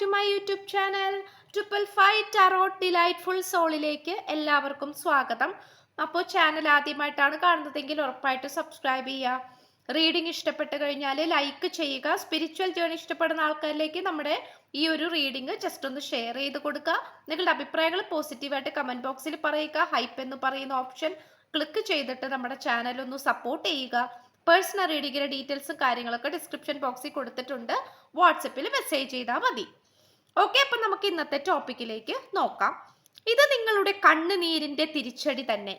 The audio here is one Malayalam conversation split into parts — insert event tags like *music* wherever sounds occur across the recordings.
To my YouTube channel triple five tarot delightful സോളിലേക്ക് എല്ലാവർക്കും സ്വാഗതം. അപ്പോൾ ചാനൽ ആദ്യമായിട്ടാണ് കാണുന്നതെങ്കിൽ ഉറപ്പായിട്ട് സബ്സ്ക്രൈബ് ചെയ്യുക. റീഡിംഗ് ഇഷ്ടപ്പെട്ട് കഴിഞ്ഞാൽ ലൈക്ക് ചെയ്യുക. സ്പിരിച്വൽ ജേണി ഇഷ്ടപ്പെടുന്ന ആൾക്കാരിലേക്ക് നമ്മുടെ ഈ ഒരു റീഡിംഗ് ജസ്റ്റ് ഒന്ന് ഷെയർ ചെയ്ത് കൊടുക്കുക. നിങ്ങളുടെ അഭിപ്രായങ്ങൾ പോസിറ്റീവായിട്ട് കമന്റ് ബോക്സിൽ പറയുക. ഹൈപ്പ് എന്ന് പറയുന്ന ഓപ്ഷൻ ക്ലിക്ക് ചെയ്തിട്ട് നമ്മുടെ ചാനൽ ഒന്ന് സപ്പോർട്ട് ചെയ്യുക. പേഴ്സണൽ റീഡിങ്ങിന്റെ ഡീറ്റെയിൽസും കാര്യങ്ങളൊക്കെ ഡിസ്ക്രിപ്ഷൻ ബോക്സിൽ കൊടുത്തിട്ടുണ്ട്. വാട്സപ്പിൽ മെസ്സേജ് ചെയ്താൽ മതി. ഓക്കെ അപ്പം നമുക്ക് ഇന്നത്തെ ടോപ്പിക്കിലേക്ക് നോക്കാം. ഇത് നിങ്ങളുടെ കണ്ണുനീരിന്റെ തിരിച്ചടി തന്നെ.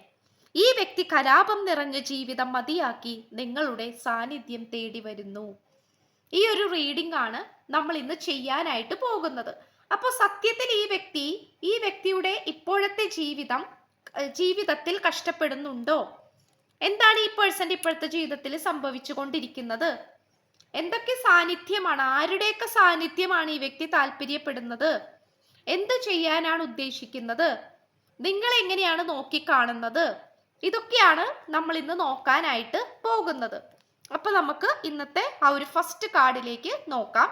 ഈ വ്യക്തി കലാപം നിറഞ്ഞ ജീവിതം മതിയാക്കി നിങ്ങളുടെ സാന്നിധ്യം തേടി വരുന്നു. ഈ ഒരു റീഡിംഗ് ആണ് നമ്മൾ ഇന്ന് ചെയ്യാനായിട്ട് പോകുന്നത്. അപ്പോൾ സത്യത്തിൽ ഈ വ്യക്തി ഈ വ്യക്തിയുടെ ഇപ്പോഴത്തെ ജീവിതം ജീവിതത്തിൽ കഷ്ടപ്പെടുന്നുണ്ടോ? എന്താണ് ഈ പേഴ്സന്റെ ഇപ്പോഴത്തെ ജീവിതത്തിൽ സംഭവിച്ചു കൊണ്ടിരിക്കുന്നത് എന്തൊക്കെ സാന്നിധ്യമാണ്? ആരുടെയൊക്കെ സാന്നിധ്യമാണ് ഈ വ്യക്തി താല്പര്യപ്പെടുന്നത്? എന്ത് ചെയ്യാനാണ് ഉദ്ദേശിക്കുന്നത്? നിങ്ങൾ എങ്ങനെയാണ് നോക്കിക്കാണുന്നത്? ഇതൊക്കെയാണ് നമ്മൾ ഇന്ന് നോക്കാനായിട്ട് പോകുന്നത്. അപ്പൊ നമുക്ക് ഇന്നത്തെ ആ ഒരു ഫസ്റ്റ് കാർഡിലേക്ക് നോക്കാം.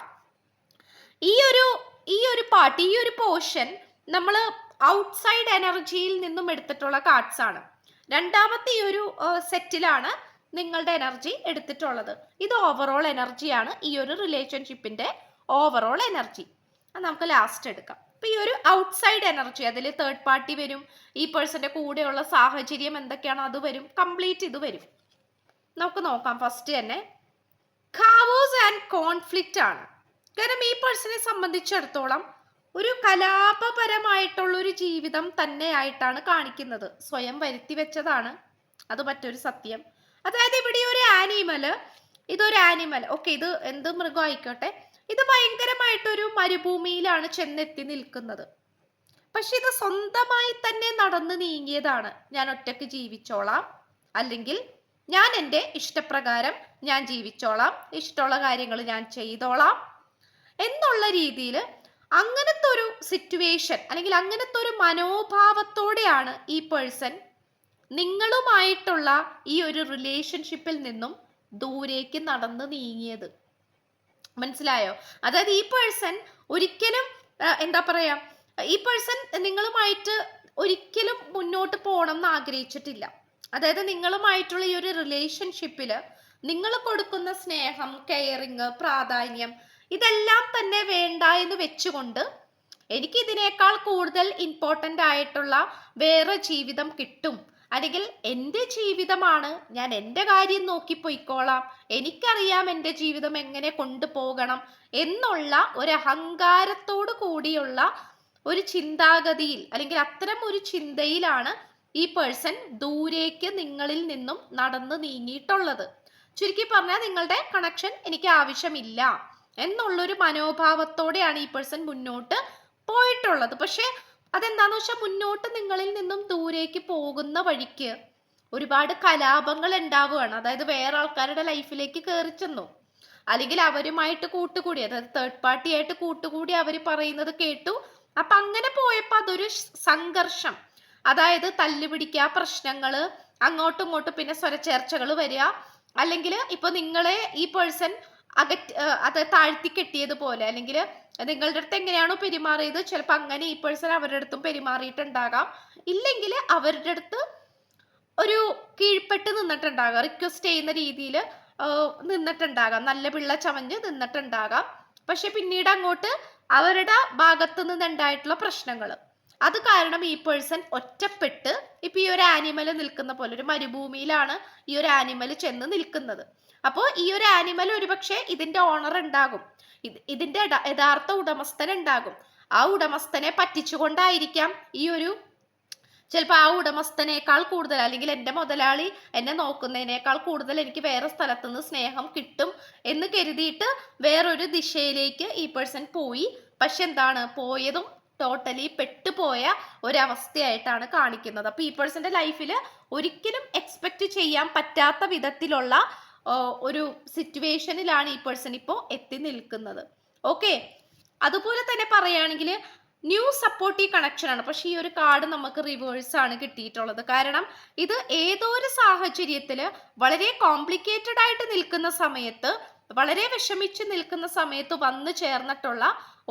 ഈ ഒരു ഈ ഒരു പാർട്ട് ഈ ഒരു പോർഷൻ നമ്മൾ ഔട്ട്സൈഡ് എനർജിയിൽ നിന്നും എടുത്തിട്ടുള്ള കാർഡ്സ് ആണ്. രണ്ടാമത്തെ ഈ ഒരു സെറ്റിലാണ് നിങ്ങളുടെ എനർജി എടുത്തിട്ടുള്ളത്. ഇത് ഓവറോൾ എനർജിയാണ് ഈ ഒരു റിലേഷൻഷിപ്പിന്റെ ഓവറോൾ എനർജി അത് നമുക്ക് ലാസ്റ്റ് എടുക്കാം. അപ്പൊ ഈ ഒരു ഔട്ട്സൈഡ് എനർജി അതിൽ തേർഡ് പാർട്ടി വരും. ഈ പേഴ്സന്റെ കൂടെയുള്ള സാഹചര്യം എന്തൊക്കെയാണോ അത് വരും. കംപ്ലീറ്റ് ഇത് വരും. നമുക്ക് നോക്കാം ഫസ്റ്റ് തന്നെ. ഖാവോസ് ആൻഡ് കോൺഫ്ലിക്റ്റ് ആണ്. കാരണം ഈ പേഴ്സണെ സംബന്ധിച്ചിടത്തോളം ഒരു കലാപപരമായിട്ടുള്ള ഒരു ജീവിതം തന്നെയായിട്ടാണ് കാണിക്കുന്നത്. സ്വയം വരുത്തി വെച്ചതാണ്. അത് മറ്റൊരു സത്യം. അതായത് ഇവിടെ ഒരു ആനിമൽ ഇതൊരു ആനിമൽ ഓക്കെ ഇത് എന്ത് മൃഗം ആയിക്കോട്ടെ. ഇത് ഭയങ്കരമായിട്ടൊരു മരുഭൂമിയിലാണ് ചെന്നെത്തി നിൽക്കുന്നത്. പക്ഷെ ഇത് സ്വന്തമായി തന്നെ നടന്നു നീങ്ങിയതാണ്. ഞാൻ ഒറ്റയ്ക്ക് ജീവിച്ചോളാം. അല്ലെങ്കിൽ ഞാൻ എന്റെ ഇഷ്ടപ്രകാരം ഞാൻ ജീവിച്ചോളാം. ഇഷ്ടമുള്ള കാര്യങ്ങൾ ഞാൻ ചെയ്തോളാം. എന്നുള്ള രീതിയിൽ അങ്ങനത്തെ ഒരു സിറ്റുവേഷൻ അല്ലെങ്കിൽ അങ്ങനത്തെ ഒരു മനോഭാവത്തോടെയാണ് ഈ പേഴ്സൺ നിങ്ങളുമായിട്ടുള്ള ഈ ഒരു റിലേഷൻഷിപ്പിൽ നിന്നും ദൂരേക്ക് നടന്ന് നീങ്ങിയത്. മനസ്സിലായോ? അതായത് ഈ പേഴ്സൺ ഒരിക്കലും എന്താ പറയാ ഈ പേഴ്സൺ നിങ്ങളുമായിട്ട് ഒരിക്കലും മുന്നോട്ട് പോകണം എന്ന് ആഗ്രഹിച്ചിട്ടില്ല. അതായത് നിങ്ങളുമായിട്ടുള്ള ഈ ഒരു റിലേഷൻഷിപ്പിൽ നിങ്ങൾ കൊടുക്കുന്ന സ്നേഹം കെയറിങ് പ്രാധാന്യം ഇതെല്ലാം തന്നെ വേണ്ട എന്ന് വെച്ചുകൊണ്ട് എനിക്ക് ഇതിനേക്കാൾ കൂടുതൽ ഇമ്പോർട്ടന്റ് ആയിട്ടുള്ള വേറെ ജീവിതം കിട്ടും. അല്ലെങ്കിൽ എന്റെ ജീവിതമാണ്. ഞാൻ എന്റെ കാര്യം നോക്കി പോയിക്കോളാം എനിക്കറിയാം എന്റെ ജീവിതം എങ്ങനെ കൊണ്ടുപോകണം എന്നുള്ള ഒരു അഹങ്കാരത്തോടു കൂടിയുള്ള ഒരു ചിന്താഗതിയിൽ അല്ലെങ്കിൽ അത്തരം ഒരു ചിന്തയിലാണ് ഈ പേഴ്സൺ ദൂരേക്ക് നിങ്ങളിൽ നിന്നും നടന്നു നീങ്ങിയിട്ടുള്ളത്. ചുരുക്കി പറഞ്ഞാൽ നിങ്ങളുടെ കണക്ഷൻ എനിക്ക് ആവശ്യമില്ല. എന്നുള്ളൊരു മനോഭാവത്തോടെയാണ് ഈ പേഴ്സൺ മുന്നോട്ട് പോയിട്ടുള്ളത്. പക്ഷെ അതെന്താന്ന് വെച്ചാൽ മുന്നോട്ട് നിങ്ങളിൽ നിന്നും ദൂരേക്ക് പോകുന്ന വഴിക്ക് ഒരുപാട് കലാപങ്ങൾ ഉണ്ടാവുകയാണ്. അതായത് വേറെ ആൾക്കാരുടെ ലൈഫിലേക്ക് കയറി ചെന്നു. അല്ലെങ്കിൽ അവരുമായിട്ട് കൂട്ടുകൂടി അതായത് തേർഡ് പാർട്ടി ആയിട്ട് കൂട്ടുകൂടി അവർ പറയുന്നത് കേട്ടു. അപ്പൊ അങ്ങനെ പോയപ്പോ അതൊരു സംഘർഷം. അതായത് തല്ലുപിടിക്കുക പ്രശ്നങ്ങൾ അങ്ങോട്ടും ഇങ്ങോട്ടും പിന്നെ സ്വരച്ചേർച്ചകൾ വരിക. അല്ലെങ്കിൽ ഇപ്പൊ നിങ്ങളെ ഈ പേഴ്സൺ അകറ്റ് അത് താഴ്ത്തി കെട്ടിയതുപോലെ. അല്ലെങ്കിൽ നിങ്ങളുടെ അടുത്ത് എങ്ങനെയാണോ പെരുമാറിയത് ചിലപ്പോൾ അങ്ങനെ ഈ പേഴ്സൺ അവരുടെ അടുത്തും പെരുമാറിയിട്ടുണ്ടാകാം. ഇല്ലെങ്കിൽ അവരുടെ അടുത്ത് ഒരു കീഴ്പ്പെട്ട് നിന്നിട്ടുണ്ടാകാം റിക്വസ്റ്റ് ചെയ്യുന്ന രീതിയിൽ നിന്നിട്ടുണ്ടാകാം. നല്ല പിള്ള ചമഞ്ഞ് നിന്നിട്ടുണ്ടാകാം. പക്ഷെ പിന്നീട് അങ്ങോട്ട് അവരുടെ ഭാഗത്തു നിന്നുണ്ടായിട്ടുള്ള പ്രശ്നങ്ങൾ അത് കാരണം ഈ പേഴ്സൺ ഒറ്റപ്പെട്ട് ഇപ്പൊ ഈ ഒരു ആനിമൽ നിൽക്കുന്ന പോലെ ഒരു മരുഭൂമിയിലാണ് ഈ ഒരു ആനിമൽ ചെന്ന് നിൽക്കുന്നത്. അപ്പോൾ ഈ ഒരു ആനിമൽ ഒരുപക്ഷെ ഇതിന്റെ ഓണർ ഉണ്ടാകും. ഇത് ഇതിന്റെ യഥാർത്ഥ ഉടമസ്ഥൻ ഉണ്ടാകും. ആ ഉടമസ്ഥനെ പറ്റിച്ചുകൊണ്ടായിരിക്കാം ഈ ഒരു ചിലപ്പോൾ ആ ഉടമസ്ഥനേക്കാൾ കൂടുതൽ അല്ലെങ്കിൽ എന്റെ മുതലാളി എന്നെ നോക്കുന്നതിനേക്കാൾ കൂടുതൽ എനിക്ക് വേറെ സ്ഥലത്തു നിന്ന് സ്നേഹം കിട്ടും എന്ന് കരുതിയിട്ട് വേറൊരു ദിശയിലേക്ക് ഈ പേഴ്സൺ പോയി. പക്ഷെ എന്താണ്? പോയതും ടോട്ടലി പെട്ടുപോയ ഒരവസ്ഥയായിട്ടാണ് കാണിക്കുന്നത്. അപ്പോൾ ഈ പേഴ്സന്റെ ലൈഫിൽ ഒരിക്കലും എക്സ്പെക്റ്റ് ചെയ്യാൻ പറ്റാത്ത വിധത്തിലുള്ള ഒരു സിറ്റുവേഷനിലാണ് ഈ പേഴ്സൺ ഇപ്പോൾ എത്തി നിൽക്കുന്നത്. ഓക്കെ അതുപോലെ തന്നെ പറയുകയാണെങ്കിൽ ന്യൂ സപ്പോർട്ടീവ് കണക്ഷൻ ആണ്. പക്ഷെ ഈ ഒരു കാർഡ് നമുക്ക് റിവേഴ്സ് ആണ് കിട്ടിയിട്ടുള്ളത്. കാരണം ഇത് ഏതോ ഒരു സാഹചര്യത്തിൽ വളരെ കോംപ്ലിക്കേറ്റഡ് ആയിട്ട് നിൽക്കുന്ന സമയത്ത് വളരെ വിഷമിച്ച് നിൽക്കുന്ന സമയത്ത് വന്നു ചേർന്നിട്ടുള്ള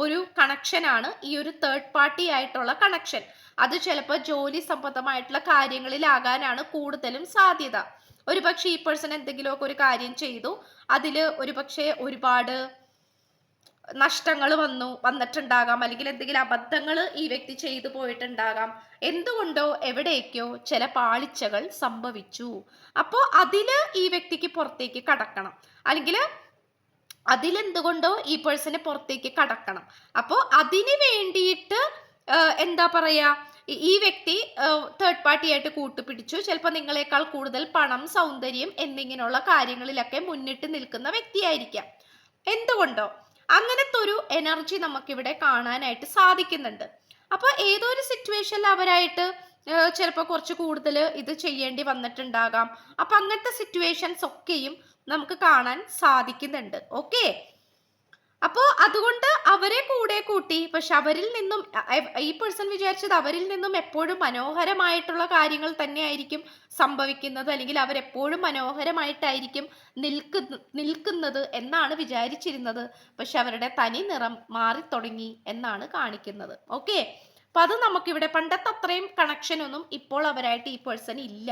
ഒരു കണക്ഷനാണ് ഈ ഒരു തേർഡ് പാർട്ടി ആയിട്ടുള്ള കണക്ഷൻ അത് ചിലപ്പോൾ ജോലി സംബന്ധമായിട്ടുള്ള കാര്യങ്ങളിലാകാനാണ് കൂടുതലും സാധ്യത. ഒരു പക്ഷേ ഈ പേഴ്സൺ എന്തെങ്കിലുമൊക്കെ ഒരു കാര്യം ചെയ്തു. അതിൽ ഒരു പക്ഷേ ഒരുപാട് നഷ്ടങ്ങൾ വന്നു വന്നിട്ടുണ്ടാകാം. അല്ലെങ്കിൽ എന്തെങ്കിലും അബദ്ധങ്ങൾ ഈ വ്യക്തി ചെയ്തു പോയിട്ടുണ്ടാകാം. എന്തുകൊണ്ടോ എവിടേക്കോ ചില പാളിച്ചകൾ സംഭവിച്ചു. അപ്പോൾ അതിൽ ഈ വ്യക്തിക്ക് പുറത്തേക്ക് കടക്കണം. അല്ലെങ്കിൽ അതിലെന്തുകൊണ്ടോ ഈ പേഴ്സണെ പുറത്തേക്ക് കടക്കണം. അപ്പോൾ അതിന് വേണ്ടിയിട്ട് എന്താ പറയാ ഈ- വ്യക്തി തേർഡ് പാർട്ടി ആയിട്ട് കൂട്ടുപിടിച്ചു. ചിലപ്പോൾ നിങ്ങളെക്കാൾ കൂടുതൽ പണം സൗന്ദര്യം എന്നിങ്ങനെയുള്ള കാര്യങ്ങളിലൊക്കെ മുന്നിട്ട് നിൽക്കുന്ന വ്യക്തിയായിരിക്കാം. എന്തുകൊണ്ടോ അങ്ങനത്തെ ഒരു എനർജി നമുക്കിവിടെ കാണാനായിട്ട് സാധിക്കുന്നുണ്ട്. അപ്പോൾ ഏതോ ഒരു സിറ്റുവേഷനിൽ അവരായിട്ട് ചിലപ്പോൾ കുറച്ച് കൂടുതൽ ഇത് ചെയ്യേണ്ടി വന്നിട്ടുണ്ടാകാം. അപ്പം അങ്ങനത്തെ സിറ്റുവേഷൻസ് ഒക്കെയും നമുക്ക് കാണാൻ സാധിക്കുന്നുണ്ട്. ഓക്കെ അപ്പോൾ അതുകൊണ്ട് അവരെ കൂടെ കൂട്ടി പക്ഷെ അവരിൽ നിന്നും ഈ പേഴ്സൺ വിചാരിച്ചത് അവരിൽ നിന്നും എപ്പോഴും മനോഹരമായിട്ടുള്ള കാര്യങ്ങൾ തന്നെയായിരിക്കും സംഭവിക്കുന്നത് അല്ലെങ്കിൽ അവരെപ്പോഴും മനോഹരമായിട്ടായിരിക്കും നിൽക്കുന്ന നിൽക്കുന്നത് എന്നാണ് വിചാരിച്ചിരുന്നത്. പക്ഷെ അവരുടെ തനി നിറം മാറി തുടങ്ങി എന്നാണ് കാണിക്കുന്നത്. ഓക്കെ അപ്പൊ അത് നമുക്കിവിടെ പണ്ടത്തെ അത്രയും കണക്ഷൻ ഒന്നും ഇപ്പോൾ അവരായിട്ട് ഈ പേഴ്സൺ ഇല്ല.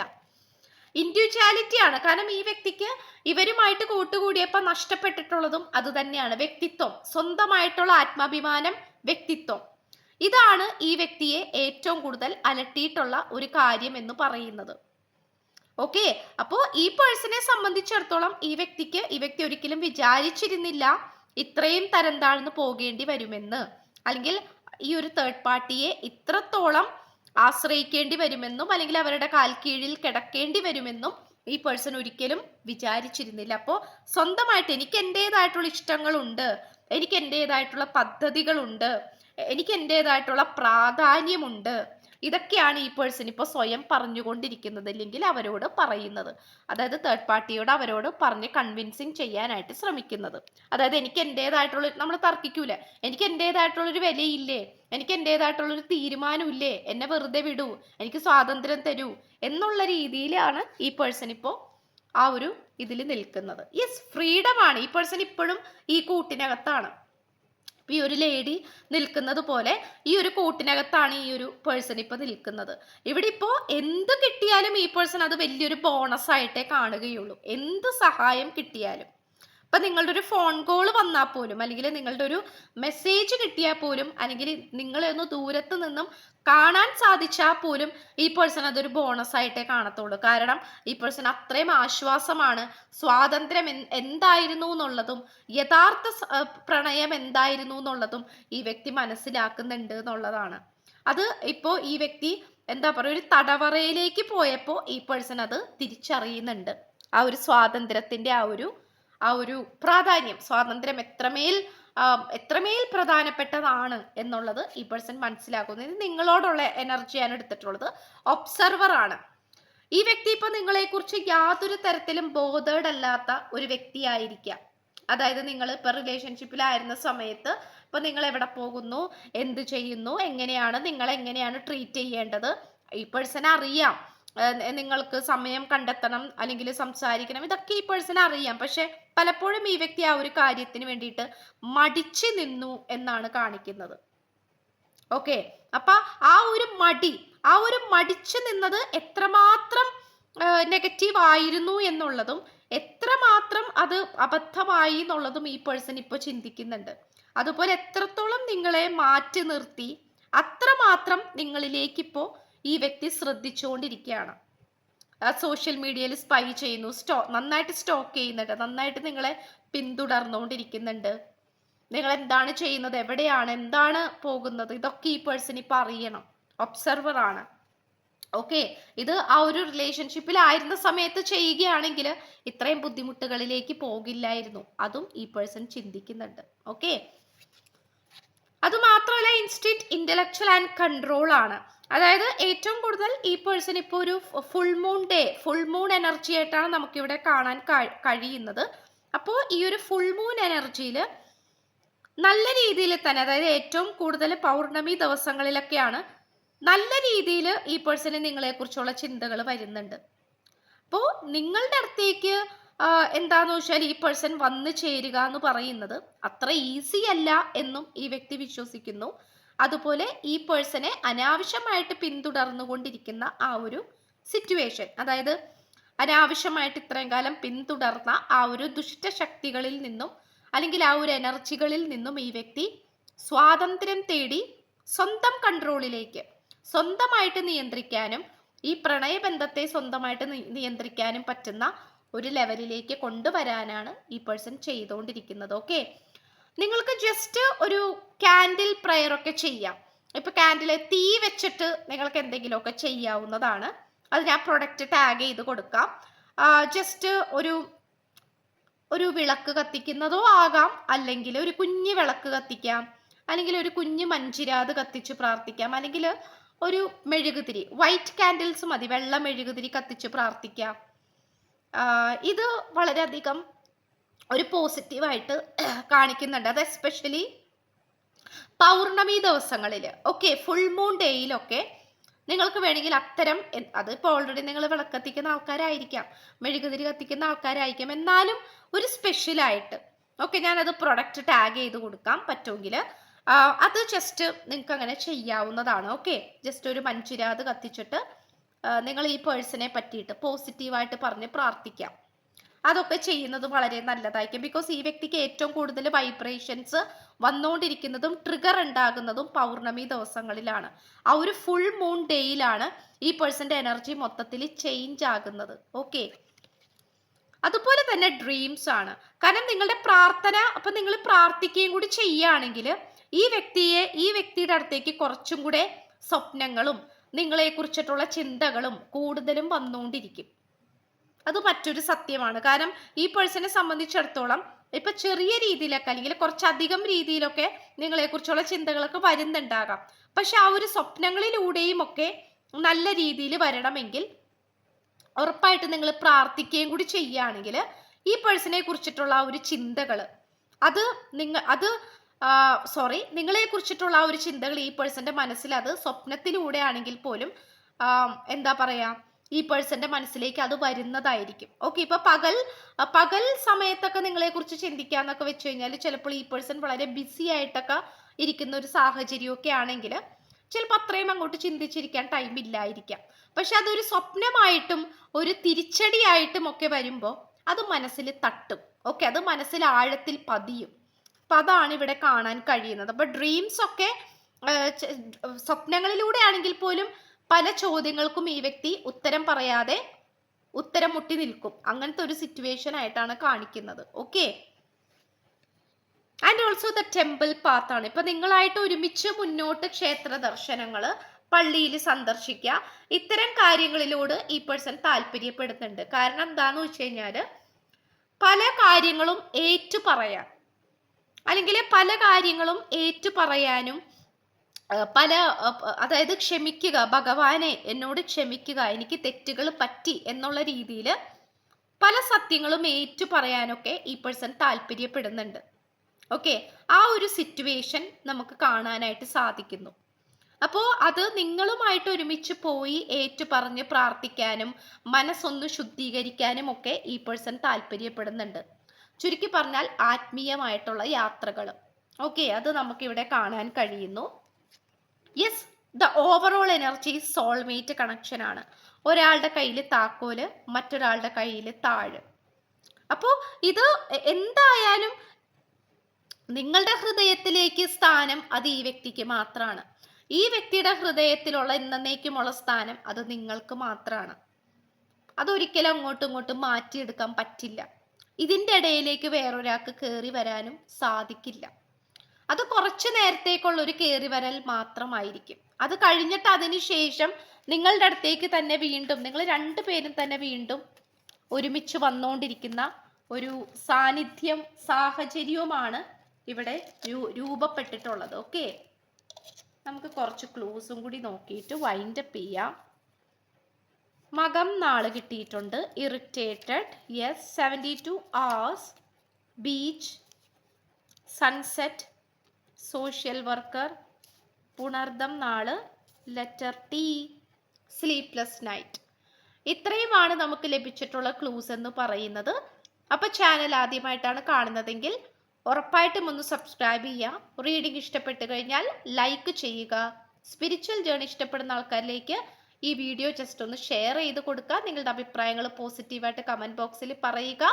ഇൻഡിവിജ്വാലിറ്റി ആണ്. കാരണം ഈ വ്യക്തിക്ക് ഇവരുമായിട്ട് കൂട്ടുകൂടിയപ്പോൾ നഷ്ടപ്പെട്ടിട്ടുള്ളതും അതുതന്നെയാണ്. വ്യക്തിത്വം. സ്വന്തമായിട്ടുള്ള ആത്മാഭിമാനം വ്യക്തിത്വം. ഇതാണ് ഈ വ്യക്തിയെ ഏറ്റവും കൂടുതൽ അലട്ടിയിട്ടുള്ള ഒരു കാര്യം എന്ന് പറയുന്നത്. ഓക്കെ? അപ്പോൾ ഈ പേഴ്സണെ സംബന്ധിച്ചിടത്തോളം ഈ വ്യക്തിക്ക് ഈ വ്യക്തി ഒരിക്കലും വിചാരിച്ചിരുന്നില്ല ഇത്രയും തരം താഴ്ന്നു പോകേണ്ടി വരുമെന്ന്. അല്ലെങ്കിൽ ഈ ഒരു തേർഡ് പാർട്ടിയെ ഇത്രത്തോളം ആശ്രയിക്കേണ്ടി വരുമെന്നും അല്ലെങ്കിൽ അവരുടെ കാൽ കീഴിൽ കിടക്കേണ്ടി വരുമെന്നും ഈ പേഴ്സൺ ഒരിക്കലും വിചാരിച്ചിരുന്നില്ല. അപ്പോൾ സ്വന്തമായിട്ട് എനിക്ക് എന്റെതായിട്ടുള്ള ഇഷ്ടങ്ങളുണ്ട് എനിക്ക് എന്റെതായിട്ടുള്ള പദ്ധതികളുണ്ട് എനിക്ക് എന്റെതായിട്ടുള്ള പ്രാധാന്യമുണ്ട് ഇതൊക്കെയാണ് ഈ പേഴ്സൺ ഇപ്പോൾ സ്വയം പറഞ്ഞുകൊണ്ടിരിക്കുന്നത് അല്ലെങ്കിൽ അവരോട് പറയുന്നത്. അതായത് തേർഡ് പാർട്ടിയോട് അവരോട് പറഞ്ഞ് കൺവിൻസിങ് ചെയ്യാനായിട്ട് ശ്രമിക്കുന്നത്. അതായത് എനിക്ക് എന്റെതായിട്ടുള്ള നമ്മൾ തർക്കിക്കൂല. എനിക്ക് എന്റെതായിട്ടുള്ളൊരു വിലയില്ലേ? എനിക്ക് എന്റെതായിട്ടുള്ളൊരു തീരുമാനമില്ലേ? എന്നെ വെറുതെ വിടൂ. എനിക്ക് സ്വാതന്ത്ര്യം തരൂ. എന്നുള്ള രീതിയിലാണ് ഈ പേഴ്സൺ ഇപ്പോൾ ആ ഒരു ഇതിൽ നിൽക്കുന്നത്. യെസ് ഫ്രീഡം ആണ്. ഈ പേഴ്സൺ ഇപ്പോഴും ഈ കൂട്ടിനകത്താണ്. ഇപ്പൊ ഈ ഒരു ലേഡി നിൽക്കുന്നത് പോലെ ഈ ഒരു കൂട്ടിനകത്താണ് ഈ ഒരു പേഴ്സൺ ഇപ്പൊ നിൽക്കുന്നത്. ഇവിടെ ഇപ്പോ എന്ത് കിട്ടിയാലും ഈ പേഴ്സൺ അത് വലിയൊരു ബോണസ് ആയിട്ടേ കാണുകയുള്ളൂ. എന്ത് സഹായം കിട്ടിയാലും. ഇപ്പൊ നിങ്ങളുടെ ഒരു ഫോൺ കോൾ വന്നാൽ പോലും അല്ലെങ്കിൽ നിങ്ങളുടെ ഒരു മെസ്സേജ് കിട്ടിയാൽ പോലും അല്ലെങ്കിൽ നിങ്ങളെ ഒന്ന് ദൂരത്ത് നിന്നും കാണാൻ സാധിച്ചാൽ പോലും ഈ പേഴ്സൺ അതൊരു ബോണസ് ആയിട്ടേ കാണത്തുള്ളൂ. കാരണം ഈ പേഴ്സൺ അത്രയും ആശ്വാസമാണ്. സ്വാതന്ത്ര്യം എന്തായിരുന്നു എന്നുള്ളതും യഥാർത്ഥ പ്രണയം എന്തായിരുന്നു എന്നുള്ളതും ഈ വ്യക്തി മനസ്സിലാക്കുന്നുണ്ട് എന്നുള്ളതാണ്. അത് ഇപ്പോൾ ഈ വ്യക്തി എന്താ പറയുക ഒരു തടവറയിലേക്ക് പോയപ്പോൾ ഈ പേഴ്സൺ അത് തിരിച്ചറിയുന്നുണ്ട്. ആ ഒരു സ്വാതന്ത്ര്യത്തിന്റെ ആ ഒരു ആ ഒരു പ്രാധാന്യം സ്വാതന്ത്ര്യം എത്രമേൽ എത്രമേൽ പ്രധാനപ്പെട്ടതാണ് എന്നുള്ളത് ഈ പേഴ്സൺ മനസ്സിലാക്കുന്നു ഇത് നിങ്ങളോടുള്ള എനർജിയാണ് എടുത്തിട്ടുള്ളത്. ഒബ്സർവർ ആണ്. ഈ വ്യക്തി ഇപ്പൊ നിങ്ങളെ കുറിച്ച് യാതൊരു തരത്തിലും ബോധേഡ് അല്ലാത്ത ഒരു വ്യക്തിയായിരിക്കാം അതായത് നിങ്ങൾ ഇപ്പൊ റിലേഷൻഷിപ്പിലായിരുന്ന സമയത്ത് ഇപ്പൊ നിങ്ങൾ എവിടെ പോകുന്നു എന്ത് ചെയ്യുന്നു എങ്ങനെയാണ് നിങ്ങൾ എങ്ങനെയാണ് ട്രീറ്റ് ചെയ്യേണ്ടത്? ഈ പേഴ്സൺ അറിയാം. നിങ്ങൾക്ക് സമയം കണ്ടെത്തണം അല്ലെങ്കിൽ സംസാരിക്കണം ഇതൊക്കെ ഈ പേഴ്സൺ അറിയാം. പക്ഷെ പലപ്പോഴും ഈ വ്യക്തി ആ ഒരു കാര്യത്തിന് വേണ്ടിയിട്ട് മടിച്ചു നിന്നു എന്നാണ് കാണിക്കുന്നത്. ഓക്കെ? അപ്പൊ ആ ഒരു മടി ആ ഒരു മടിച്ചു നിന്നത് എത്രമാത്രം നെഗറ്റീവ് ആയിരുന്നു എന്നുള്ളതും എത്രമാത്രം അത് അബദ്ധമായി എന്നുള്ളതും ഈ പേഴ്സൺ ഇപ്പോൾ ചിന്തിക്കുന്നുണ്ട്. അതുപോലെ എത്രത്തോളം നിങ്ങളെ മാറ്റി നിർത്തി അത്രമാത്രം നിങ്ങളിലേക്ക് ഇപ്പോൾ ഈ വ്യക്തി ശ്രദ്ധിച്ചുകൊണ്ടിരിക്കുകയാണ്. സോഷ്യൽ മീഡിയയിൽ സ്പൈ ചെയ്യുന്നു. സ്റ്റോ നന്നായിട്ട് സ്റ്റോക്ക് ചെയ്യുന്നുണ്ട്. നന്നായിട്ട് നിങ്ങളെ പിന്തുടർന്നുകൊണ്ടിരിക്കുന്നുണ്ട്. നിങ്ങൾ എന്താണ് ചെയ്യുന്നത്? എവിടെയാണ്? എന്താണ് പോകുന്നത്? ഇതൊക്കെ ഈ പേഴ്സൺ ഇപ്പം അറിയണം ഒബ്സർവർ ആണ്. ഓക്കെ ഇത് ആ ഒരു റിലേഷൻഷിപ്പിൽ ആയിരുന്ന സമയത്ത് ചെയ്യുകയാണെങ്കിൽ ഇത്രയും ബുദ്ധിമുട്ടുകളിലേക്ക് പോകില്ലായിരുന്നു. അതും ഈ പേഴ്സൺ ചിന്തിക്കുന്നുണ്ട്. ഓക്കെ അതുമാത്രമല്ല ഇൻസ്റ്റിറ്റ് ഇന്റലക്ച്വൽ ആൻഡ് കൺട്രോൾ ആണ്. അതായത് ഏറ്റവും കൂടുതൽ ഈ പേഴ്സൺ ഇപ്പോൾ ഒരു full moon day full moon energy ആയിട്ടാണ് നമുക്കിവിടെ കാണാൻ കഴിയുന്നത്. അപ്പോൾ ഈ ഒരു ഫുൾ മൂൺ എനർജിയിൽ നല്ല രീതിയിൽ തന്നെ അതായത് ഏറ്റവും കൂടുതൽ പൗർണമി ദിവസങ്ങളിലൊക്കെയാണ് നല്ല രീതിയിൽ ഈ പേഴ്സന് നിങ്ങളെക്കുറിച്ചുള്ള ചിന്തകൾ വരുന്നുണ്ട്. അപ്പോൾ നിങ്ങളുടെ അടുത്തേക്ക് എന്താന്ന് വെച്ചാൽ ഈ പേഴ്സൺ വന്നു ചേരുക എന്ന് പറയുന്നത് അത്ര ഈസി അല്ല എന്നും ഈ വ്യക്തി വിശ്വസിക്കുന്നു. അതുപോലെ ഈ പേഴ്സണെ അനാവശ്യമായിട്ട് പിന്തുടർന്നുകൊണ്ടിരിക്കുന്ന ആ ഒരു സിറ്റുവേഷൻ അതായത് അനാവശ്യമായിട്ട് ഇത്രയും കാലം പിന്തുടർന്ന ആ ഒരു ദുഷ്ട ശക്തികളിൽ നിന്നും അല്ലെങ്കിൽ ആ ഒരു എനർജികളിൽ നിന്നും ഈ വ്യക്തി സ്വാതന്ത്ര്യം തേടി സ്വന്തം കൺട്രോളിലേക്ക് സ്വന്തമായിട്ട് നിയന്ത്രിക്കാനും ഈ പ്രണയബന്ധത്തെ സ്വന്തമായിട്ട് നിയന്ത്രിക്കാനും പറ്റുന്ന ഒരു ലെവലിലേക്ക് കൊണ്ടുവരാനാണ് ഈ പേഴ്സൺ ചെയ്തുകൊണ്ടിരിക്കുന്നത്. ഓക്കെ നിങ്ങൾക്ക് ജസ്റ്റ് ഒരു കാൻഡിൽ പ്രയർ ഒക്കെ ചെയ്യാം. ഇപ്പൊ കാൻഡിൽ തീ വെച്ചിട്ട് നിങ്ങൾക്ക് എന്തെങ്കിലുമൊക്കെ ചെയ്യാവുന്നതാണ്. അത് ഞാൻ പ്രൊഡക്റ്റ് ടാഗ് ചെയ്ത് കൊടുക്കാം. ജസ്റ്റ് ഒരു ഒരു വിളക്ക് കത്തിക്കുന്നതോ ആകാം. അല്ലെങ്കിൽ ഒരു കുഞ്ഞു വിളക്ക് കത്തിക്കാം. അല്ലെങ്കിൽ ഒരു കുഞ്ഞു മഞ്ചിരാത് കത്തിച്ച് പ്രാർത്ഥിക്കാം. അല്ലെങ്കിൽ ഒരു മെഴുകുതിരി വൈറ്റ് കാൻഡിൽസ് മതി വെള്ള മെഴുകുതിരി കത്തിച്ച് പ്രാർത്ഥിക്കാം. ഇത് വളരെയധികം ഒരു പോസിറ്റീവായിട്ട് *clears throat* കാണിക്കുന്നുണ്ട്. അത് എസ്പെഷ്യലി പൗർണമി ദിവസങ്ങളിൽ. ഓക്കെ ഫുൾ മൂൺ ഡേയിലൊക്കെ നിങ്ങൾക്ക് വേണമെങ്കിൽ അത്തരം അത് ഇപ്പോൾ ഓൾറെഡി നിങ്ങൾ വിളക്കത്തിക്കുന്ന ആൾക്കാരായിരിക്കാം. മെഴുകുതിരി കത്തിക്കുന്ന ആൾക്കാരായിരിക്കാം. എന്നാലും ഒരു സ്പെഷ്യലായിട്ട് ഓക്കെ ഞാനത് പ്രൊഡക്റ്റ് ടാഗ് ചെയ്ത് കൊടുക്കാം. പറ്റുമെങ്കിൽ അത് ജസ്റ്റ് നിങ്ങൾക്ക് അങ്ങനെ ചെയ്യാവുന്നതാണ്. ഓക്കെ ജസ്റ്റ് ഒരു മഞ്ചുരാത് കത്തിച്ചിട്ട് നിങ്ങൾ ഈ പേഴ്സണെ പറ്റിയിട്ട് പോസിറ്റീവായിട്ട് പറഞ്ഞ് പ്രാർത്ഥിക്കാം. അതൊക്കെ ചെയ്യുന്നത് വളരെ നല്ലതായിരിക്കും. ബിക്കോസ് ഈ വ്യക്തിക്ക് ഏറ്റവും കൂടുതൽ വൈബ്രേഷൻസ് വന്നുകൊണ്ടിരിക്കുന്നതും ട്രിഗർ ഉണ്ടാകുന്നതും പൗർണമി ദിവസങ്ങളിലാണ്. ആ ഒരു ഫുൾ മൂൺ ഡേയിലാണ് ഈ പേഴ്സന്റെ എനർജി മൊത്തത്തിൽ ചേഞ്ച് ആകുന്നത്. ഓക്കെ അതുപോലെ തന്നെ ഡ്രീംസ് ആണ്. കാരണം നിങ്ങളുടെ പ്രാർത്ഥന അപ്പൊ നിങ്ങൾ പ്രാർത്ഥിക്കുകയും കൂടി ചെയ്യുകയാണെങ്കിൽ ഈ വ്യക്തിയെ ഈ വ്യക്തിയുടെ അടുത്തേക്ക് കുറച്ചും കൂടെ സ്വപ്നങ്ങളും നിങ്ങളെ കുറിച്ചിട്ടുള്ള ചിന്തകളും കൂടുതലും വന്നുകൊണ്ടിരിക്കും. അത് മറ്റൊരു സത്യമാണ്. കാരണം ഈ പേഴ്സണെ സംബന്ധിച്ചിടത്തോളം ഇപ്പൊ ചെറിയ രീതിയിലൊക്കെ അല്ലെങ്കിൽ കുറച്ചധികം രീതിയിലൊക്കെ നിങ്ങളെക്കുറിച്ചുള്ള ചിന്തകളൊക്കെ വരുന്നുണ്ടാകാം. പക്ഷെ ആ ഒരു സ്വപ്നങ്ങളിലൂടെയും ഒക്കെ നല്ല രീതിയിൽ വരണമെങ്കിൽ ഉറപ്പായിട്ട് നിങ്ങൾ പ്രാർത്ഥിക്കുകയും കൂടി ചെയ്യുകയാണെങ്കിൽ ഈ പേഴ്സണെ കുറിച്ചിട്ടുള്ള ആ ഒരു ചിന്തകൾ അത് നിങ്ങൾ അത് സോറി നിങ്ങളെ കുറിച്ചിട്ടുള്ള ആ ഒരു ചിന്തകൾ ഈ പേഴ്സന്റെ മനസ്സിൽ അത് സ്വപ്നത്തിലൂടെ ആണെങ്കിൽ പോലും എന്താ പറയാ ഈ പേഴ്സന്റെ മനസ്സിലേക്ക് അത് വരുന്നതായിരിക്കും. ഓക്കെ ഇപ്പൊ പകൽ പകൽ സമയത്തൊക്കെ നിങ്ങളെ കുറിച്ച് ചിന്തിക്കാന്നൊക്കെ വെച്ച് കഴിഞ്ഞാൽ ചിലപ്പോൾ ഈ പേഴ്സൺ വളരെ ബിസി ആയിട്ടൊക്കെ ഇരിക്കുന്ന ഒരു സാഹചര്യമൊക്കെ ആണെങ്കിൽ ചിലപ്പോൾ അത്രയും അങ്ങോട്ട് ചിന്തിച്ചിരിക്കാൻ ടൈം ഇല്ലായിരിക്കാം. പക്ഷെ അതൊരു സ്വപ്നമായിട്ടും ഒരു തിരിച്ചടിയായിട്ടും ഒക്കെ വരുമ്പോൾ അത് മനസ്സിൽ തട്ടും. ഓക്കെ അത് മനസ്സിൽ ആഴത്തിൽ പതിയും. അപ്പൊ അതാണ് ഇവിടെ കാണാൻ കഴിയുന്നത്. അപ്പൊ ഡ്രീംസ് ഒക്കെ സ്വപ്നങ്ങളിലൂടെ ആണെങ്കിൽ പോലും പല ചോദ്യങ്ങൾക്കും ഈ വ്യക്തി ഉത്തരം പറയാതെ ഉത്തരം മുട്ടി നിൽക്കും. അങ്ങനത്തെ ഒരു സിറ്റുവേഷൻ ആയിട്ടാണ് കാണിക്കുന്നത്. Okay and also the temple ആണ്. ഇപ്പൊ നിങ്ങളായിട്ട് ഒരുമിച്ച് മുന്നോട്ട് ക്ഷേത്ര ദർശനങ്ങൾ പള്ളിയിൽ സന്ദർശിക്കുക. ഇത്തരം കാര്യങ്ങളിലൂട് ഈ പേഴ്സൺ താല്പര്യപ്പെടുന്നുണ്ട്. കാരണം എന്താന്ന് വെച്ച് കഴിഞ്ഞാൽ പല കാര്യങ്ങളും ഏറ്റു പറയാൻ അല്ലെങ്കിൽ പല കാര്യങ്ങളും ഏറ്റു പറയാനും പല അതായത് ക്ഷമിക്കുക ഭഗവാനെ എന്നോട് ക്ഷമിക്കുക എനിക്ക് തെറ്റുകൾ പറ്റി എന്നുള്ള രീതിയിൽ പല സത്യങ്ങളും ഏറ്റു പറയാനൊക്കെ ഈ പേഴ്സൺ താല്പര്യപ്പെടുന്നുണ്ട്. ഓക്കെ ആ ഒരു സിറ്റുവേഷൻ നമുക്ക് കാണാനായിട്ട് സാധിക്കുന്നു. അപ്പോൾ അത് നിങ്ങളുമായിട്ട് ഒരുമിച്ച് പോയി ഏറ്റു പറഞ്ഞ് പ്രാർത്ഥിക്കാനും മനസ്സൊന്ന് ശുദ്ധീകരിക്കാനും ഒക്കെ ഈ പേഴ്സൺ താല്പര്യപ്പെടുന്നുണ്ട്. ചുരുക്കി പറഞ്ഞാൽ ആത്മീയമായിട്ടുള്ള യാത്രകൾ ഓക്കെ അത് നമുക്കിവിടെ കാണാൻ കഴിയുന്നു. Yes the overall energy soulmate connection ആണ്. ഒരാളുടെ കയ്യിൽ താക്കോൽ മറ്റൊരാളുടെ കയ്യിൽ താഴ്. അപ്പോൾ ഇത് എന്തായാലും നിങ്ങളുടെ ഹൃദയത്തിലേക്ക് സ്ഥാനം അത് ഈ വ്യക്തിക്ക് മാത്രമാണ് ഈ വ്യക്തിയുടെ ഹൃദയത്തിലുള്ള എന്നേക്കുമുള്ള സ്ഥാനം അത് നിങ്ങൾക്ക് മാത്രമാണ് അതൊരിക്കലും അങ്ങോട്ടും ഇങ്ങോട്ടും മാറ്റിയെടുക്കാൻ പറ്റില്ല. ഇതിന്റെ ഇടയിലേക്ക് വേറൊരാൾക്ക് കയറി വരാനും സാധിക്കില്ല. അത് കുറച്ച് നേരത്തേക്കുള്ള ഒരു കയറി വരൽ മാത്രമായിരിക്കും. അത് കഴിഞ്ഞിട്ട് അതിനുശേഷം നിങ്ങളുടെ അടുത്തേക്ക് തന്നെ വീണ്ടും നിങ്ങൾ രണ്ടു പേരും തന്നെ വീണ്ടും ഒരുമിച്ച് വന്നുകൊണ്ടിരിക്കുന്ന ഒരു സാന്നിധ്യം സാഹചര്യവുമാണ് ഇവിടെ രൂപപ്പെട്ടിട്ടുള്ളത്. ഓക്കെ? നമുക്ക് കുറച്ച് ക്ലൂസും കൂടി നോക്കിയിട്ട് വൈൻഡപ്പ് ചെയ്യാം. മകം നാൾ കിട്ടിയിട്ടുണ്ട്. Irritated yes seventy two hours beach sunset social worker Punartham നാൾ ലെറ്റർ ടി സ്ലീപ്ലെസ് നൈറ്റ്. ഇത്രയുമാണ് നമുക്ക് ലഭിച്ചിട്ടുള്ള ക്ലൂസ് എന്ന് പറയുന്നത്. അപ്പോൾ ചാനൽ ആദ്യമായിട്ടാണ് കാണുന്നതെങ്കിൽ ഉറപ്പായിട്ടും ഒന്ന് സബ്സ്ക്രൈബ് ചെയ്യുക. റീഡിംഗ് ഇഷ്ടപ്പെട്ട് കഴിഞ്ഞാൽ ലൈക്ക് ചെയ്യുക. സ്പിരിച്വൽ ജേണി ഇഷ്ടപ്പെടുന്ന ആൾക്കാരിലേക്ക് ഈ വീഡിയോ ജസ്റ്റ് ഒന്ന് ഷെയർ ചെയ്ത് കൊടുക്കുക. നിങ്ങളുടെ അഭിപ്രായങ്ങൾ പോസിറ്റീവായിട്ട് കമന്റ് ബോക്സിൽ പറയുക.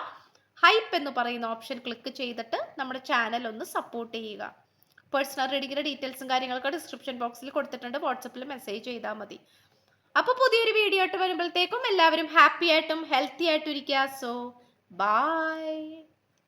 ഹൈപ്പ് എന്ന് പറയുന്ന ഓപ്ഷൻ ക്ലിക്ക് ചെയ്തിട്ട് നമ്മുടെ ചാനൽ ഒന്ന് സപ്പോർട്ട് ചെയ്യുക. പേഴ്സണൽ റീഡിങ്ങിന്റെ ഡീറ്റെയിൽസും കാര്യങ്ങളൊക്കെ ഡിസ്ക്രിപ്ഷൻ ബോക്സിൽ കൊടുത്തിട്ടുണ്ട്. വാട്സപ്പിൽ മെസ്സേജ് ചെയ്താൽ മതി. അപ്പോൾ പുതിയൊരു വീഡിയോ ആയിട്ട് വരുമ്പോഴത്തേക്കും എല്ലാവരും ഹാപ്പി ആയിട്ടും ഹെൽത്തി ആയിട്ടും ഇരിക്കുക. So by